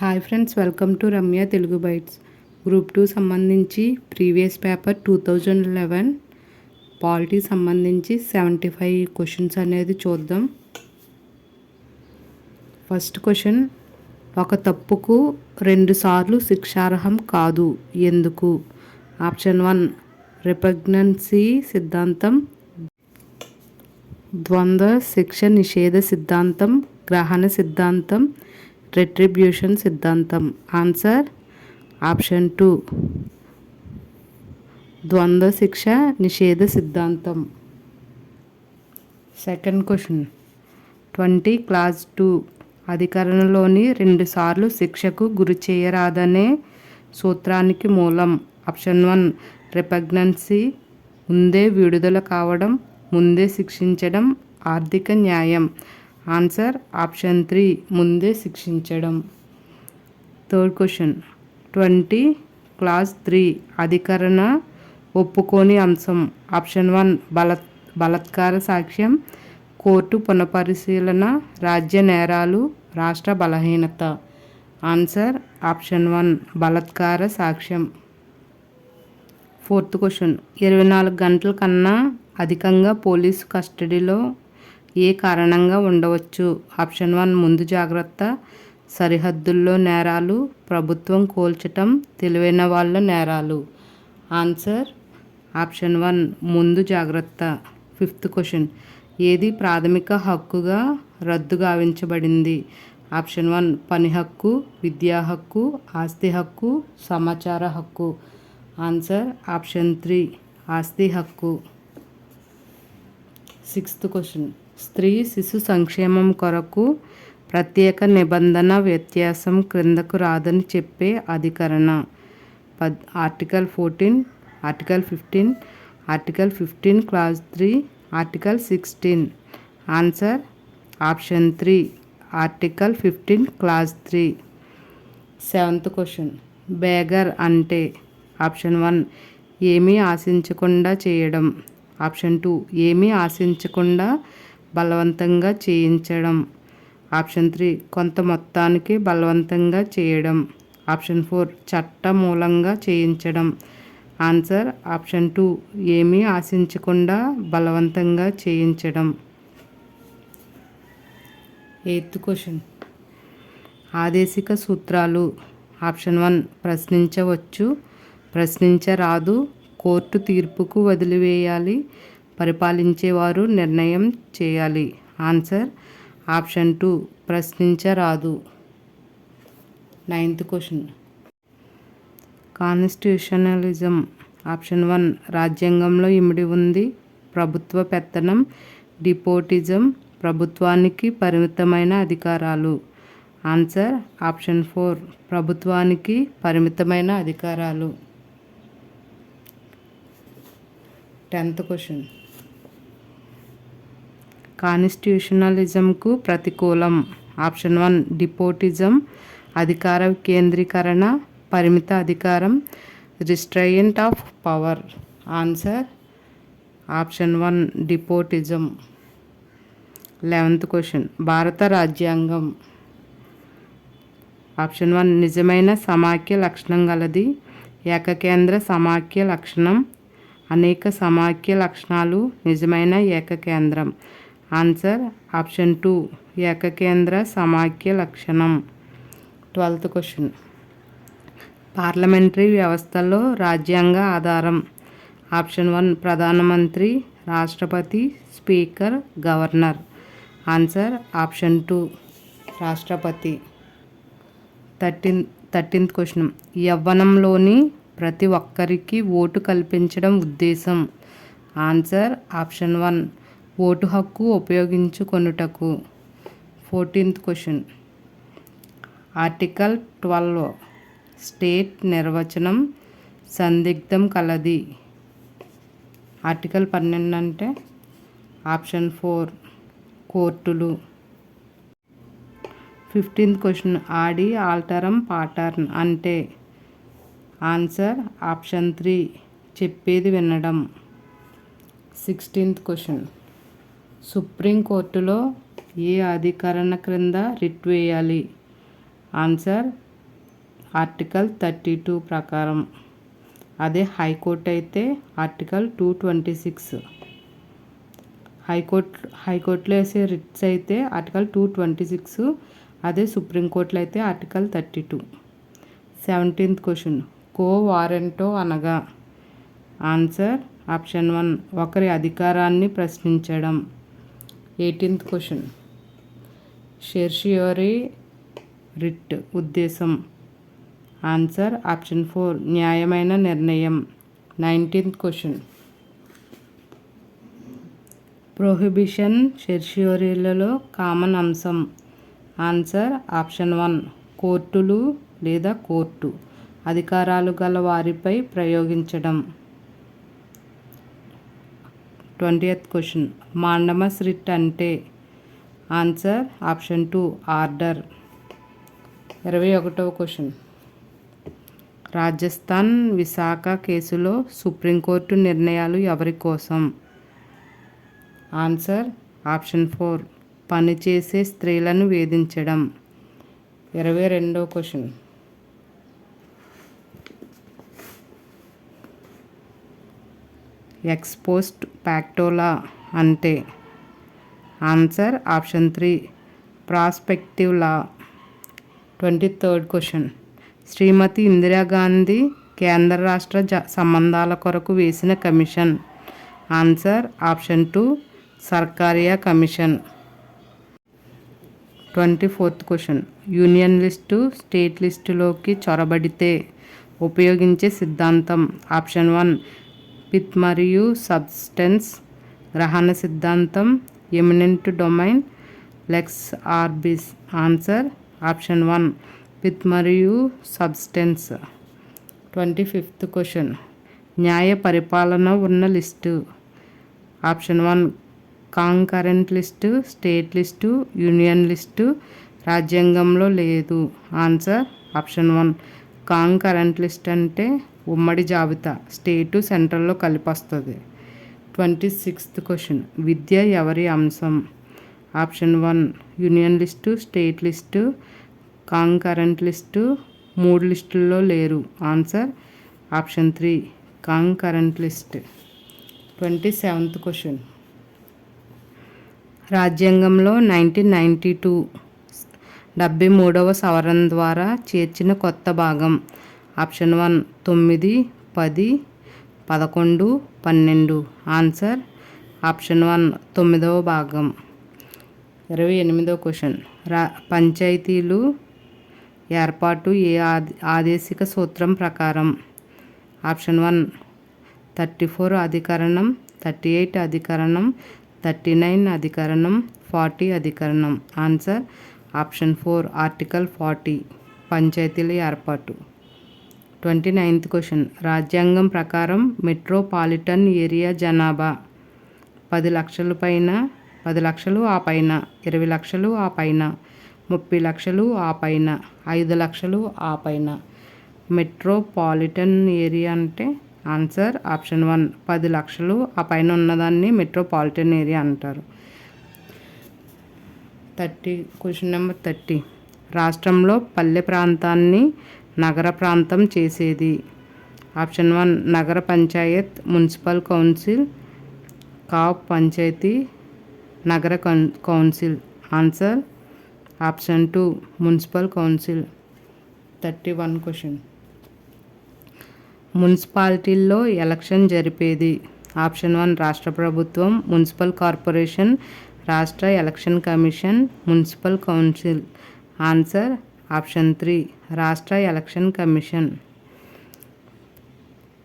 Hi friends welcome to Ramya Telugu bites. Group two సంబంధించి previous paper two thousand eleven. Polity సంబంధించి seventy five questions అనేది చూద్దాం. First question ఒక తప్పుకు రెండుసార్లు శిక్షార్హం కాదు. ఎందుకు? ఆప్షన్ వన్ రిపగ్నెన్సీ సిద్ధాంతం. ద్వంద్వ శిక్ష నిషేధ సిద్ధాంతం గ్రహణ సిద్ధాంతం. రెట్రిబ్యూషన్ సిద్ధాంతం ఆన్సర్ ఆప్షన్ టూ ద్వంద్వ శిక్ష నిషేధ సిద్ధాంతం second question twenty clause two అధికరణలోని రెండుసార్లు శిక్షకు గురి చేయరాదనే సూత్రానికి మూలం ఆప్షన్ వన్ రిపగ్నెన్సీ ముందే విడుదల కావడం ముందే శిక్షించడం ఆర్థిక న్యాయం ఆన్సర్ ఆప్షన్ త్రీ ముందే శిక్షించడం. Third question. Twenty clause three అధికరణ ఒప్పుకోని అంశం. ఆప్షన్ వన్ బల బలత్కార సాక్ష్యం. కోర్టు పునఃపరిశీలన రాజ్య నేరాలు రాష్ట్ర బలహీనత. ఆన్సర్ ఆప్షన్ వన్ బలత్కార సాక్ష్యం. Fourth question. ఇరవై నాలుగు గంటల కన్నా అధికంగా పోలీసు కస్టడీలో ఏ కారణంగా ఉండవచ్చు? ఆప్షన్ వన్ ముందు జాగ్రత్త. సరిహద్దుల్లో నేరాలు ప్రభుత్వం కోల్చటం తెలివైన వాళ్ళ నేరాలు. ఆన్సర్ ఆప్షన్ వన్ ముందు జాగ్రత్త. Fifth question. ఏది ప్రాథమిక హక్కుగా రద్దు గావించబడింది? ఆప్షన్ వన్ పని హక్కు విద్యా హక్కు ఆస్తి హక్కు సమాచార హక్కు. ఆన్సర్ ఆప్షన్ త్రీ ఆస్తి హక్కు. Sixth question. స్త్రీ శిశు సంక్షేమం కొరకు ప్రత్యేక నిబంధన వ్యత్యాసం క్రిందకు రాదని చెప్పే అధికరణ. పద్ article fourteen article fifteen article fifteen clause three article sixteen. Answer option three article fifteen clause three. Seventh question beggar అంటే ఆప్షన్ వన్ ఏమీ ఆశించకుండా చేయడం. ఆప్షన్ టూ ఏమీ ఆశించకుండా బలవంతంగా చేయించడం. ఆప్షన్ త్రీ కొంత మొత్తానికి బలవంతంగా చేయడం. ఆప్షన్ ఫోర్ చట్ట మూలంగా చేయించడం. ఆన్సర్ ఆప్షన్ టూ ఏమీ ఆశించకుండా బలవంతంగా చేయించడం. Eighth question. ఆదేశిక సూత్రాలు. ఆప్షన్ వన్ ప్రశ్నించవచ్చు. ప్రశ్నించరాదు. కోర్టు తీర్పుకు వదిలివేయాలి. పరిపాలించేవారు నిర్ణయం చేయాలి. Answer option two ప్రశ్నించరాదు. Ninth question. Constitutionalism option one రాజ్యాంగంలో ఇమిడి ఉంది. ప్రభుత్వ పెత్తనం డిపోటిజం ప్రభుత్వానికి పరిమితమైన అధికారాలు. ఆన్సర్ ఆప్షన్ ఫోర్ ప్రభుత్వానికి పరిమితమైన అధికారాలు. Tenth question. కాన్స్టిట్యూషనలిజంకు ప్రతికూలం. ఆప్షన్ వన్ డిపోటిజం అధికార కేంద్రీకరణ పరిమిత అధికారం restraint of power. Answer option one despotism. Eleventh question భారత రాజ్యాంగం. ఆప్షన్ వన్ నిజమైన సమాఖ్య లక్షణం గలది. ఏకకేంద్ర సమాఖ్య లక్షణం. అనేక సమాఖ్య లక్షణాలు నిజమైన ఏకకేంద్రం. ఆన్సర్ ఆప్షన్ టూ ఏకకేంద్ర సమాఖ్య లక్షణం ట్వెల్త్ క్వశ్చన్ పార్లమెంటరీ వ్యవస్థలో రాజ్యాంగ ఆధారం. ఆప్షన్ వన్ ప్రధానమంత్రి రాష్ట్రపతి speaker governor answer option two రాష్ట్రపతి థర్టీన్ థర్టీన్త్ క్వశ్చన్ యవ్వనంలోని ప్రతి ఒక్కరికి ఓటు కల్పించడం ఉద్దేశం. ఆన్సర్ ఆప్షన్ వన్ ఓటు హక్కు ఉపయోగించుకొనుటకు. Fourteenth question. Article twelve state నిర్వచనం సందిగ్ధం కలది. ఆర్టికల్ పన్నెండు అంటే ఆప్షన్ ఫోర్ కోర్టులు. Fifteenth question audi alteram partem అంటే ఆన్సర్ ఆప్షన్ త్రీ చెప్పేది వినడం. Sixteenth question. సుప్రీంకోర్టులో ఏ అధికరణ క్రింద రిట్ వేయాలి? ఆన్సర్ ఆర్టికల్ థర్టీ టూ ప్రకారం. అదే హైకోర్టు అయితే article two twenty six. High court హైకోర్టులో వేసే రిట్స్ అయితే ఆర్టికల్ టూ ట్వంటీ సిక్స్ అదే సుప్రీంకోర్టులో అయితే article thirty two. Seventeenth question quo warranto అనగా? ఆన్సర్ ఆప్షన్ వన్ ఒకరి అధికారాన్ని ప్రశ్నించడం. ఎయిటీన్త్ క్వశ్చన్ షెర్షియోరీ రిట్ ఉద్దేశం ఆన్సర్ ఆప్షన్ ఫోర్ న్యాయమైన నిర్ణయం. నైన్టీన్త్ క్వశ్చన్ ప్రొహిబిషన్ షెర్షియోరీలలో కామన్ అంశం. ఆన్సర్ ఆప్షన్ వన్ కోర్టులు లేదా కోర్టు. అధికారాలు గల వారిపై ప్రయోగించడం. ట్వంటీ క్వశ్చన్ మాండమస్ రిట్ అంటే ఆన్సర్ ఆప్షన్ టూ ఆర్డర్. ఇరవై ఒకటవ క్వశ్చన్ రాజస్థాన్ విశాఖ కేసులో సుప్రీంకోర్టు నిర్ణయాలు ఎవరి కోసం? ఆన్సర్ ఆప్షన్ ఫోర్ పనిచేసే స్త్రీలను వేధించడం. ఇరవై రెండవ question ex post facto law అంటే answer option three prospective law. Twenty third question. శ్రీమతి ఇందిరాగాంధీ కేంద్ర రాష్ట్ర జ సంబంధాల కొరకు వేసిన commission. Answer option two Sarkaria commission. Twenty fourth question. Union list state లిస్టులోకి చొరబడితే ఉపయోగించే సిద్ధాంతం. ఆప్షన్ వన్ పిత్ మరియు సబ్స్టెన్స్ గ్రహణ సిద్ధాంతం eminent domain lex orbis answer option one pith మరియు సబ్స్టెన్స్. Twenty fifth question. న్యాయ పరిపాలన ఉన్న list. Option one concurrent list state list union list రాజ్యాంగంలో లేదు. Answer option one concurrent list అంటే ఉమ్మడి జాబితా స్టేటు సెంట్రల్లో కలిపి వస్తుంది ట్వంటీ సిక్స్త్ క్వశ్చన్. విద్య ఎవరి అంశం? Option one union list state list concurrent list మూడు లిస్టుల్లో లేరు. Answer option three concurrent list. Twenty seventh question. రాజ్యాంగంలో నైన్టీన్ నైంటీ టూ డెబ్బై మూడవ సవరణ ద్వారా చేర్చిన కొత్త భాగం. ఆప్షన్ వన్ తొమ్మిది పది పదకొండు పన్నెండు. ఆన్సర్ ఆప్షన్ వన్ తొమ్మిదవ భాగం. ఇరవై ఎనిమిదవ క్వశ్చన్. రా పంచాయతీలు ఏర్పాటు ఏ ఆదేశిక సూత్రం ప్రకారం? ఆప్షన్ వన్ థర్టీ ఫోర్ అధికరణం థర్టీ ఎయిట్ అధికరణం థర్టీ నైన్ అధికరణం ఫార్టీ అధికరణం. Answer option four article forty పంచాయతీల ఏర్పాటు. Twenty ninth question. రాజ్యాంగం ప్రకారం మెట్రోపాలిటన్ ఏరియా జనాభా. పది లక్షల పైన పది లక్షలు ఆ పైన ఇరవై లక్షలు ఆ పైన ముప్పై లక్షలు ఆ పైన ఐదు లక్షలు ఆ పైన. మెట్రోపాలిటన్ ఏరియా అంటే ఆన్సర్ ఆప్షన్ వన్. పది లక్షలు ఆ పైన ఉన్నదాన్ని మెట్రోపాలిటన్ ఏరియా అంటారు. Thirty question number thirty. రాష్ట్రంలో పల్లె ప్రాంతాన్ని నగర ప్రాంతం చేసేది. ఆప్షన్ వన్ నగర పంచాయత్ మున్సిపల్ కౌన్సిల్ కాప్ పంచాయతీ నగర council. Answer option two municipal council. Thirty one question. మున్సిపాలిటీల్లో ఎలక్షన్ జరిపేది. ఆప్షన్ వన్ రాష్ట్ర ప్రభుత్వం మున్సిపల్ కార్పొరేషన్ రాష్ట్ర election commission municipal council. Answer option three రాష్ట్ర election commission.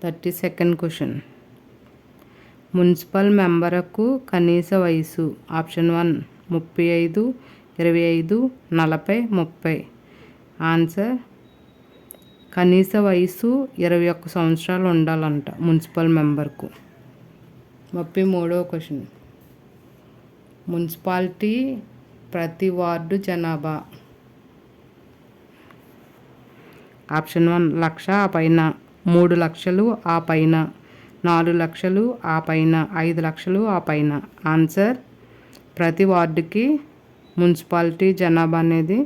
Thirty second question. Municipal మెంబర్కు కనీస వయసు ఆప్షన్ వన్ ముప్పై ఐదు ఇరవై ఐదు నలభై ముప్పై. ఆన్సర్ కనీస వయసు ఇరవై ఒక్క సంవత్సరాలు ఉండాలంట మున్సిపల్ మెంబర్కు. ముప్పై మూడవ క్వశ్చన్. మున్సిపాలిటీ ప్రతి వార్డు జనాభా. ఆప్షన్ వన్ లక్ష ఆ పైన మూడు లక్షలు ఆ పైన నాలుగు లక్షలు ఆ పైన ఐదు లక్షలు ఆ పైన. ఆన్సర్ ప్రతి వార్డుకి మున్సిపాలిటీ జనాభా అనేది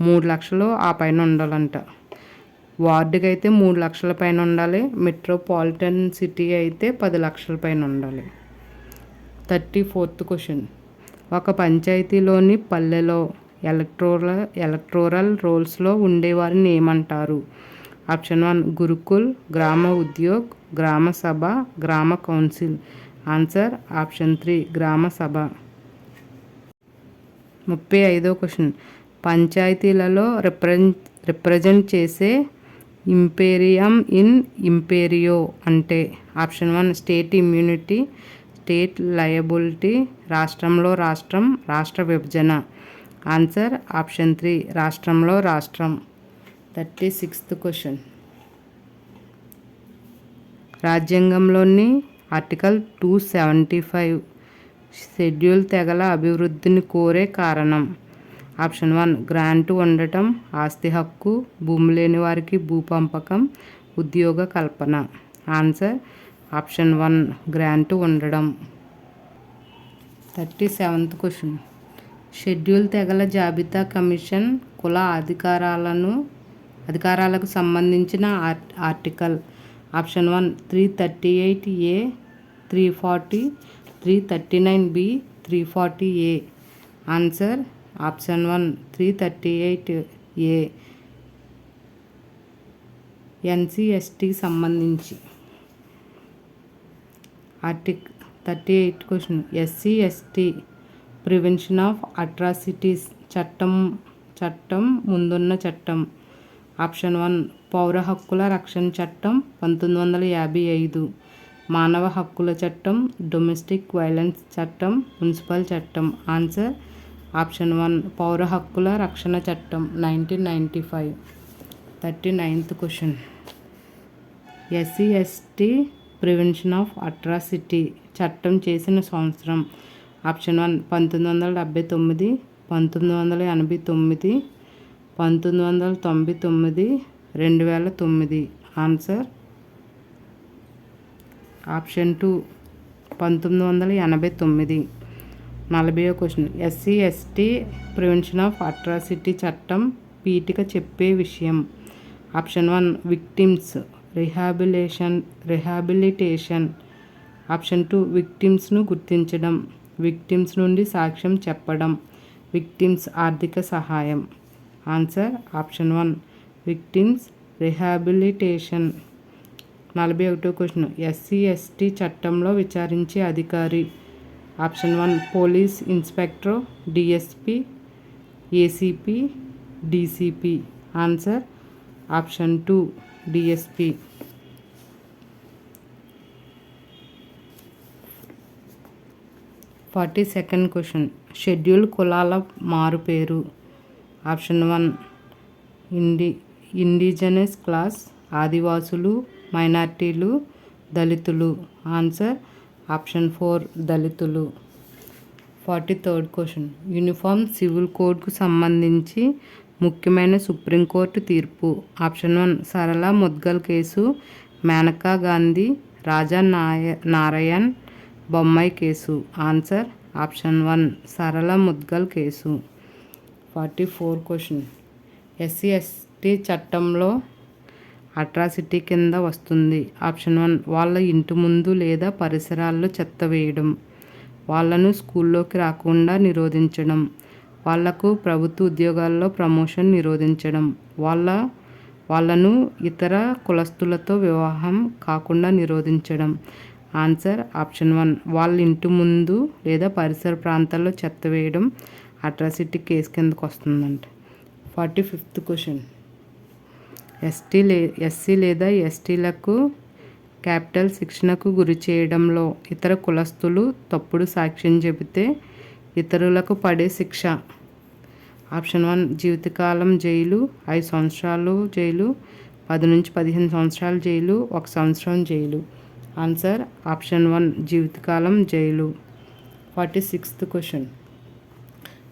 మూడు లక్షలు ఆ పైన ఉండాలంట. వార్డుకి అయితే మూడు లక్షల పైన ఉండాలి మెట్రోపాలిటన్ సిటీ అయితే పది లక్షల పైన ఉండాలి. థర్టీ ఫోర్త్ క్వశ్చన్ ఒక పంచాయతీలోని పల్లెలో ఎలక్ట్రోరల్ ఎలక్ట్రోరల్ రోల్స్లో ఉండేవారిని ఏమంటారు? ఆప్షన్ వన్ గురుకుల్ గ్రామ ఉద్యోగ్ గ్రామ సభ గ్రామ కౌన్సిల్. ఆన్సర్ ఆప్షన్ త్రీ గ్రామ సభ. ముప్పై ఐదో క్వశ్చన్. పంచాయతీలలో రిప్రజెంట్ రిప్రజెంట్ చేసే ఇంపేరియం ఇన్ ఇంపేరియో అంటే option one state immunity state liability రాష్ట్రంలో రాష్ట్రం రాష్ట్ర విభజన. ఆన్సర్ ఆప్షన్ త్రీ రాష్ట్రంలో రాష్ట్రం. థర్టీ సిక్స్త్ క్వశ్చన్ రాజ్యాంగంలోని article two seventy five schedule తెగల అభివృద్ధిని కోరే కారణం. ఆప్షన్ వన్ గ్రాంట్ ఉండటం ఆస్తి హక్కు భూమి లేని వారికి భూపంపకం ఉద్యోగ కల్పన. ఆన్సర్ ఆప్షన్ వన్ గ్రాంట్ ఉండడం. థర్టీ సెవెంత్ క్వశ్చన్ షెడ్యూల్ తెగల జాబితా కమిషన్ కుల అధికారాలను అధికారాలకు సంబంధించిన article. Option one three thirty eight A three forty three thirty nine B three forty A. Answer option one three thirty eight A. ఎన్సిఎస్టికి సంబంధించి. Article thirty eight question. SC ST prevention of atrocities చట్టం చట్టం ముందున్న చట్టం. Option one పౌర హక్కుల రక్షణ చట్టం పంతొమ్మిది వందల యాభై ఐదు. మానవ హక్కుల చట్టం డొమెస్టిక్ వైలెన్స్ చట్టం మున్సిపల్ చట్టం. ఆన్సర్ ఆప్షన్ వన్ పౌర హక్కుల రక్షణ చట్టం nineteen ninety five. Thirty ninth question. SC ST prevention of atrocity చట్టం చేసిన సంవత్సరం. ఆప్షన్ వన్ పంతొమ్మిది వందల డెబ్బై తొమ్మిది పంతొమ్మిది వందల ఎనభై తొమ్మిది పంతొమ్మిది వందల తొంభై తొమ్మిది రెండు వేల తొమ్మిది. ఆన్సర్? ఆప్షన్ టూ పంతొమ్మిది వందల ఎనభై తొమ్మిది. నలభై question. SC ST prevention of atrocity చట్టం పీఠిక చెప్పే విషయం. Option one victims rehabilitation rehabilitation. Option two విక్టిమ్స్ను గుర్తించడం. విక్టిమ్స్ నుండి సాక్ష్యం చెప్పడం. విక్టిమ్స్ ఆర్థిక సహాయం. Answer option one. Victims rehabilitation. నలభై ఒకటో క్వశ్చన్. ఎస్సీ ఎస్టీ చట్టంలో విచారించే అధికారి. Option one. Police inspector DSP ACP DCP. Answer option two. DSP. Forty second question. Schedule కులాల మారుపేరు. ఆప్షన్ వన్ ఇండి ఇండిజనస్ క్లాస్ ఆదివాసులు మైనార్టీలు దళితులు. ఆన్సర్ ఆప్షన్ ఫోర్ దళితులు. Forty third question. Uniform civil కోడ్కు సంబంధించి ముఖ్యమైన సుప్రీంకోర్టు తీర్పు. Option one Sarla Mudgal case Maneka Gandhi Raja నాయ Narayan Bommai case. Answer option one Sarla Mudgal case. Forty four question. SC ST చట్టంలో atrocity కింద వస్తుంది. Option one వాళ్ళ ఇంటి ముందు లేదా పరిసరాల్లో చెత్త వేయడం. వాళ్ళను స్కూల్లోకి రాకుండా నిరోధించడం. వాళ్ళకు ప్రభుత్వ ఉద్యోగాల్లో ప్రమోషన్ నిరోధించడం. వాళ్ళ వాళ్ళను ఇతర కులస్తులతో వివాహం కాకుండా నిరోధించడం. Answer option one. వాళ్ళ ఇంటి ముందు లేదా పరిసర ప్రాంతాల్లో చెత్త వేయడం అట్రాసిటీ కేసు కిందకు వస్తుందంట. Forty fifth question. ఎస్టీ లే ఎస్సీ లేదా ఎస్టీలకు క్యాపిటల్ శిక్షణకు గురి చేయడంలో ఇతర కులస్తులు తప్పుడు సాక్ష్యం చెబితే ఇతరులకు పడే శిక్ష. ఆప్షన్ వన్ జీవితకాలం జైలు ఐదు సంవత్సరాలు జైలు పది నుంచి పదిహేను సంవత్సరాలు జైలు ఒక సంవత్సరం జైలు. ఆన్సర్ ఆప్షన్ వన్ జీవితకాలం jail. Forty sixth question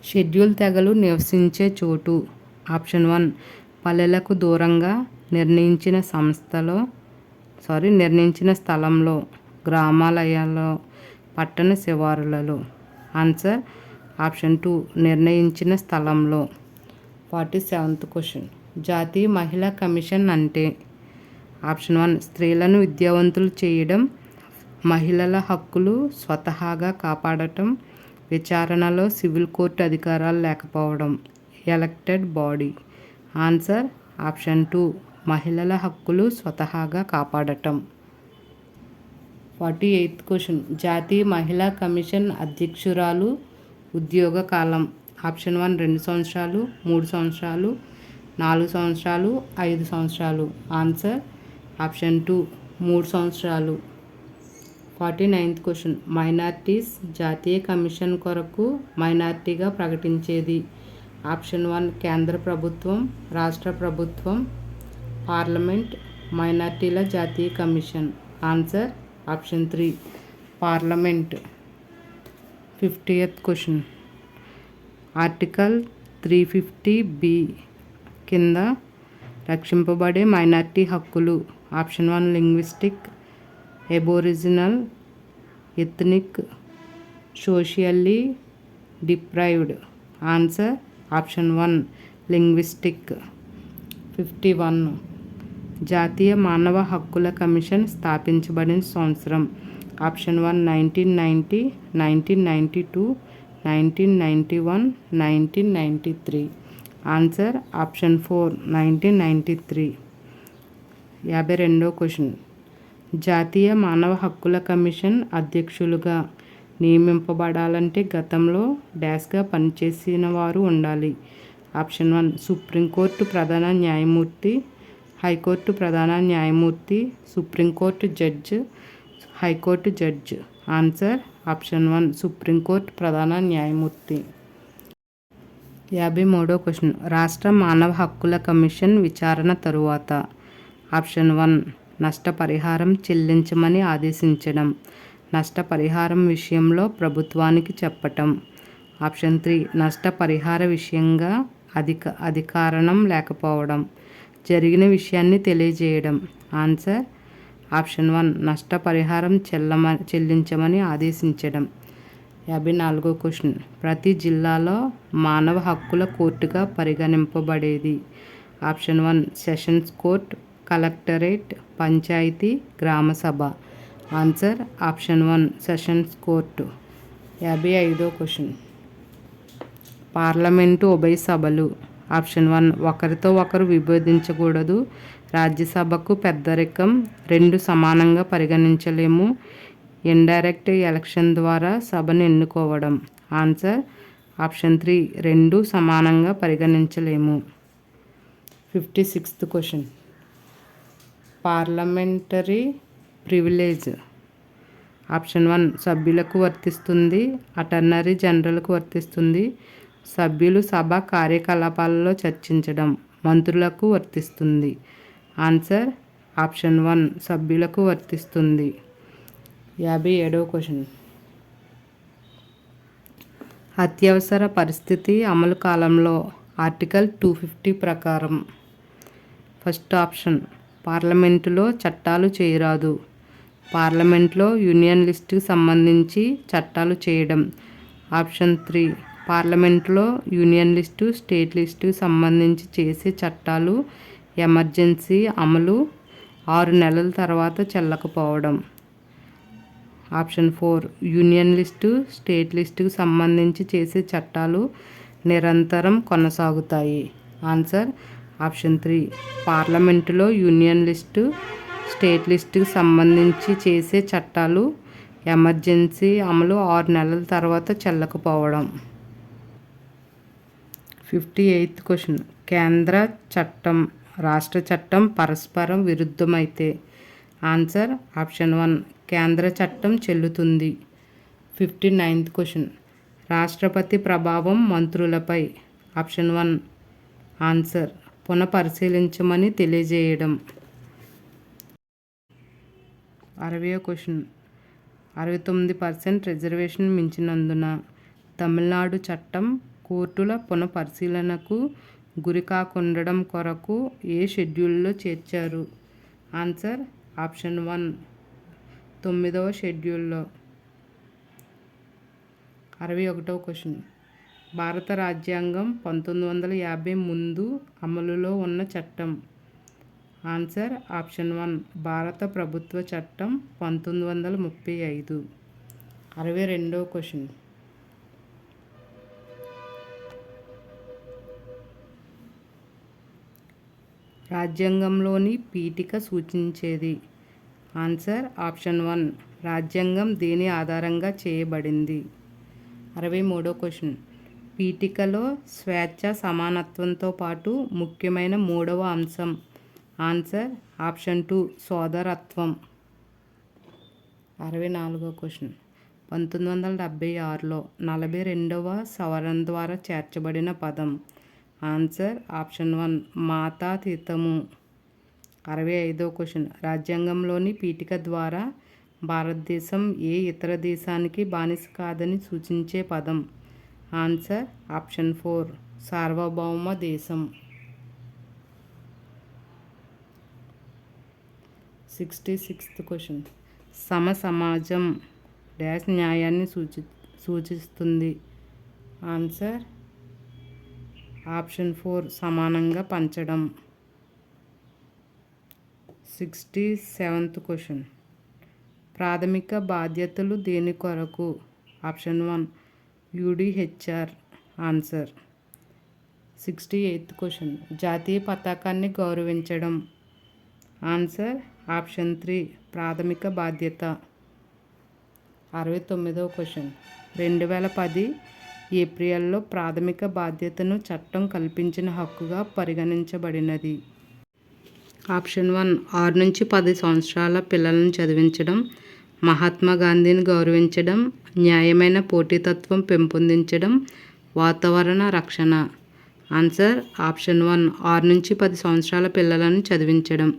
schedule తెగలు నివసించే చోటు. ఆప్షన్ వన్ పల్లెలకు దూరంగా నిర్ణయించిన సంస్థలో సారీ నిర్ణయించిన స్థలంలో గ్రామాలయాల్లో పట్టణ శివారులలో. ఆన్సర్ ఆప్షన్ టూ నిర్ణయించిన స్థలంలో. ఫార్టీ సెవెంత్ క్వశ్చన్ జాతీయ మహిళా కమిషన్ అంటే ఆప్షన్ వన్ స్త్రీలను విద్యావంతులు చేయడం మహిళల హక్కులు స్వతహాగా కాపాడటం విచారణలో సివిల్ కోర్టు అధికారాలు లేకపోవడం elected body. Answer option two మహిళల హక్కులు స్వతహాగా కాపాడటం. ఫార్టీ ఎయిత్ క్వశ్చన్ జాతీయ మహిళా కమిషన్ అధ్యక్షురాలు ఉద్యోగ కాలం. ఆప్షన్ వన్ రెండు సంవత్సరాలు మూడు సంవత్సరాలు నాలుగు సంవత్సరాలు ఐదు సంవత్సరాలు. ఆన్సర్ ఆప్షన్ టూ మూడు సంవత్సరాలు. Forty ninth question. మైనార్టీస్ జాతీయ కమిషన్ కొరకు మైనార్టీగా ప్రకటించేది. ఆప్షన్ వన్ కేంద్ర ప్రభుత్వం రాష్ట్ర ప్రభుత్వం పార్లమెంట్ మైనార్టీల జాతీయ commission. Answer option three parliament. Fiftieth question. Article three fifty B కింద రక్షింపబడే మైనార్టీ హక్కులు. Option one linguistic aboriginal ethnic socially deprived. Answer option one linguistic. Fifty one. జాతీయ మానవ హక్కుల కమిషన్ స్థాపించబడిన సంవత్సరం. Option one nineteen ninety nineteen ninety two nineteen ninety one nineteen ninety three. Answer option four nineteen ninety three. యాభై రెండో question. జాతీయ మానవ హక్కుల కమిషన్ అధ్యక్షులుగా నియమింపబడాలంటే గతంలో డాష్గా పనిచేసిన వారు ఉండాలి. ఆప్షన్ వన్ సుప్రీంకోర్టు ప్రధాన న్యాయమూర్తి హైకోర్టు ప్రధాన న్యాయమూర్తి supreme court judge high court judge. Answer option one supreme court ప్రధాన న్యాయమూర్తి. యాభై మూడో క్వశ్చన్ రాష్ట్ర మానవ హక్కుల కమిషన్ విచారణ తరువాత ఆప్షన్ వన్ నష్టపరిహారం చెల్లించమని ఆదేశించడం. నష్టపరిహారం విషయంలో ప్రభుత్వానికి చెప్పటం. ఆప్షన్ త్రీ నష్టపరిహార విషయంగా అధిక అధికారణం లేకపోవడం. జరిగిన విషయాన్ని తెలియజేయడం. ఆన్సర్ ఆప్షన్ వన్ నష్టపరిహారం చెల్లమ చెల్లించమని ఆదేశించడం. యాభై నాలుగో క్వశ్చన్ ప్రతి జిల్లాలో మానవ హక్కుల కోర్టుగా పరిగణింపబడేది. Option one sessions court collectorate panchayat గ్రామ సభ. Answer option one sessions court. యాభై ఐదో క్వశ్చన్. పార్లమెంటు ఉభయ సభలు. ఆప్షన్ వన్ ఒకరితో ఒకరు విభేదించకూడదు. రాజ్యసభకు పెద్దరికం రెండు సమానంగా పరిగణించలేము. ఇండైరెక్ట్ ఎలక్షన్ ద్వారా సభను ఎన్నుకోవడం. ఆన్సర్ ఆప్షన్ త్రీ రెండు సమానంగా పరిగణించలేము. Fifty sixth question. Parliamentary privilege. Option one సభ్యులకు వర్తిస్తుంది. అటర్నరీ జనరల్కు వర్తిస్తుంది. సభ్యులు సభ కార్యకలాపాలలో చర్చించడం మంత్రులకు వర్తిస్తుంది. ఆన్సర్ ఆప్షన్ వన్ సభ్యులకు వర్తిస్తుంది. యాభై ఏడవ క్వశ్చన్. అత్యవసర పరిస్థితి అమలు కాలంలో ఆర్టికల్ టూ ఫిఫ్టీ ప్రకారం. ఫస్ట్ ఆప్షన్ పార్లమెంటులో చట్టాలు చేయరాదు. పార్లమెంట్లో యూనియన్ లిస్టుకు సంబంధించి చట్టాలు చేయడం. ఆప్షన్ త్రీ పార్లమెంట్లో యూనియన్ లిస్టు స్టేట్ లిస్టుకు సంబంధించి చేసే చట్టాలు ఎమర్జెన్సీ అమలు ఆరు నెలల తర్వాత చెల్లకపోవడం. Option four union list state లిస్టుకు సంబంధించి చేసే చట్టాలు నిరంతరం కొనసాగుతాయి. Answer option three. పార్లమెంటులో యూనియన్ లిస్టు స్టేట్ లిస్టుకు సంబంధించి చేసే చట్టాలు ఎమర్జెన్సీ అమలు ఆరు నెలల తర్వాత చెల్లకపోవడం. Fifty eighth question. కేంద్ర చట్టం రాష్ట్ర చట్టం పరస్పరం విరుద్ధమైతే? Answer option one. కేంద్ర చట్టం చెల్లుతుంది. Fifty ninth question. రాష్ట్రపతి ప్రభావం మంత్రులపై? Option one. ఆన్సర్ పునఃపరిశీలించమని తెలియజేయడం. అరవై క్వశ్చన్. అరవై తొమ్మిది పర్సెంట్ రిజర్వేషన్ మించినందున తమిళనాడు చట్టం కోర్టుల పునఃపరిశీలనకు గురికాకుండడం కొరకు ఏ షెడ్యూల్లో చేర్చారు? Answer option one. తొమ్మిదవ షెడ్యూల్లో. అరవై ఒకటవ క్వశ్చన్. భారత రాజ్యాంగం పంతొమ్మిది వందల యాభై ముందు అమలులో ఉన్న చట్టం. Answer option one. భారత ప్రభుత్వ చట్టం పంతొమ్మిది వందల ముప్పై ఐదు. అరవై రెండవ క్వశ్చన్. రాజ్యాంగంలోని పీఠిక సూచించేది. Answer option one. రాజ్యాంగం దేని ఆధారంగా చేయబడింది? అరవై మూడో క్వశ్చన్. పీఠికలో స్వేచ్ఛ సమానత్వంతో పాటు ముఖ్యమైన మూడవ అంశం. ఆన్సర్ ఆప్షన్ టూ సోదరత్వం. అరవై నాలుగో క్వశ్చన్. పంతొమ్మిది వందల డెబ్భై ఆరులో నలభై రెండవ సవరణ ద్వారా చేర్చబడిన పదం. ఆన్సర్ ఆప్షన్ వన్ మాతాతీతము అరవై ఐదో క్వశ్చన్. రాజ్యాంగంలోని పీఠిక ద్వారా భారతదేశం ఏ ఇతర దేశానికి బానిస కాదని సూచించే పదం. Answer option four. సార్వభౌమ దేశం. Sixty sixth question. సమ సమాజం డాష్ న్యాయాన్ని సూచి సూచిస్తుంది. ఆన్సర్ ఆప్షన్ ఫోర్ సమానంగా పంచడం. Sixty seventh question. ప్రాథమిక బాధ్యతలు దేని కొరకు? Option one UDHR answer. Sixty eighth question. జాతీయ పతాకాన్ని గౌరవించడం. ఆన్సర్ ఆప్షన్ త్రీ ప్రాథమిక బాధ్యత. అరవై తొమ్మిదవ క్వశ్చన్. రెండు వేల పది ఏప్రిల్లో ప్రాథమిక బాధ్యతను చట్టం కల్పించిన హక్కుగా పరిగణించబడినది. ఆప్షన్ వన్ ఆరు నుంచి పది సంవత్సరాల పిల్లలను చదివించడం. మహాత్మా గాంధీని గౌరవించడం న్యాయమైన పోటీతత్వం పెంపొందించడం వాతావరణ రక్షణ. ఆన్సర్ ఆప్షన్ వన్ ఆరు నుంచి పది సంవత్సరాల పిల్లలను చదివించడం.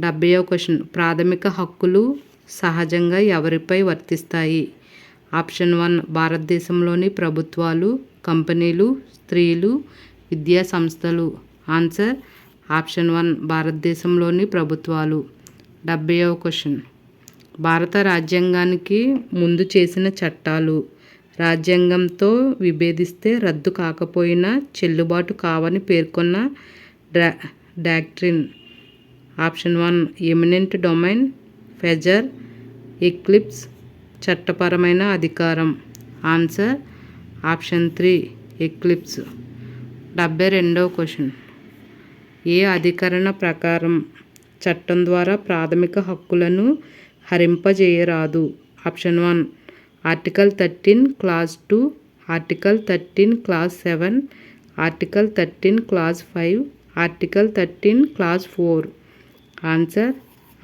డెబ్బైవ క్వశ్చన్ ప్రాథమిక హక్కులు సహజంగా ఎవరిపై వర్తిస్తాయి? ఆప్షన్ వన్ భారతదేశంలోని ప్రభుత్వాలు కంపెనీలు స్త్రీలు విద్యా సంస్థలు. ఆన్సర్ ఆప్షన్ వన్ భారతదేశంలోని ప్రభుత్వాలు. డెబ్బైవ క్వశ్చన్. భారత రాజ్యాంగానికి ముందు చేసిన చట్టాలు. రాజ్యాంగంతో విభేదిస్తే రద్దు కాకపోయినా చెల్లుబాటు కావని పేర్కొన్న draw doctrine. Option one eminent domain ఫెజర్ eclipse చట్టపరమైన అధికారం. Answer option three eclipse. డెబ్బై రెండవ క్వశ్చన్. ఏ అధికరణ ప్రకారం చట్టం ద్వారా ప్రాథమిక హక్కులను హరింపజేయరాదు. Option one article thirteen clause two article thirteen clause seven article thirteen clause five article thirteen clause four. Answer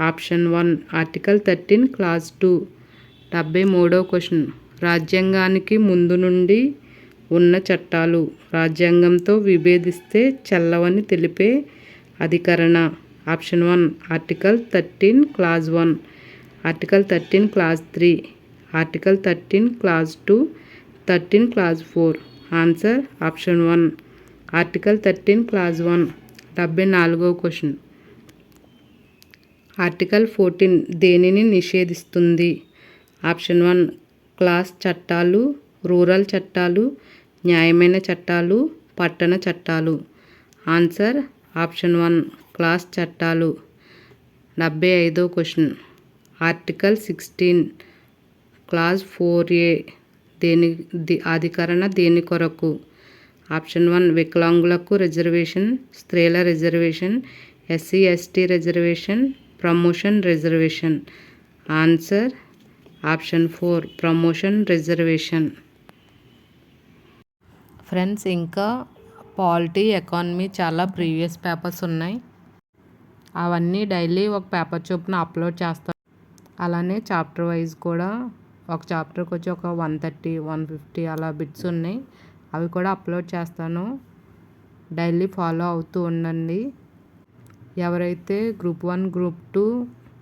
option one article thirteen clause two. డెబ్బై మూడో క్వశ్చన్ రాజ్యాంగానికి ముందు నుండి ఉన్న చట్టాలు. రాజ్యాంగంతో విభేదిస్తే చెల్లవని తెలిపే అధికరణ. Option one article thirteen clause one. Article thirteen clause three article thirteen clause two thirteen clause four answer option one article thirteen clause one డెబ్బై నాలుగో క్వశ్చన్ ఆర్టికల్ ఫోర్టీన్ దేనిని నిషేధిస్తుంది? ఆప్షన్ వన్ క్లాస్ చట్టాలు రూరల్ చట్టాలు న్యాయమైన చట్టాలు పట్టణ చట్టాలు. ఆన్సర్ ఆప్షన్ వన్ క్లాస్ చట్టాలు. డెబ్బై ఐదో question article sixteen clause four A దేని అధికరణ దేని కొరకు? ఆప్షన్ వన్ వికలాంగులకు రిజర్వేషన్ స్త్రీల reservation SC ST reservation promotion reservation. Answer option four promotion reservation. Friends ఇంకా పాలిటీ ఎకానమీ చాలా ప్రీవియస్ పేపర్స్ ఉన్నాయి. అవన్నీ డైలీ ఒక పేపర్ చొప్పున అప్లోడ్ చేస్తాను అలానే చాప్టర్ వైజ్ కూడా ఒక చాప్టర్కి వచ్చి ఒక వన్ థర్టీ వన్ ఫిఫ్టీ అలా బిట్స్ ఉన్నాయి. అవి కూడా అప్లోడ్ చేస్తాను. డైలీ ఫాలో అవుతూ ఉండండి. ఎవరైతే group one group two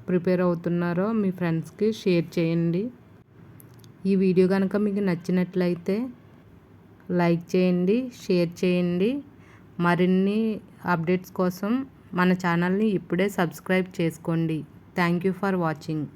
prepare అవుతున్నారో మీ ఫ్రెండ్స్కి షేర్ చేయండి. ఈ వీడియో కనుక మీకు నచ్చినట్లయితే లైక్ చేయండి షేర్ చేయండి. మరిన్ని అప్డేట్స్ కోసం మన ఛానల్ని ఇప్పుడే సబ్స్క్రైబ్ చేసుకోండి. Thank you for watching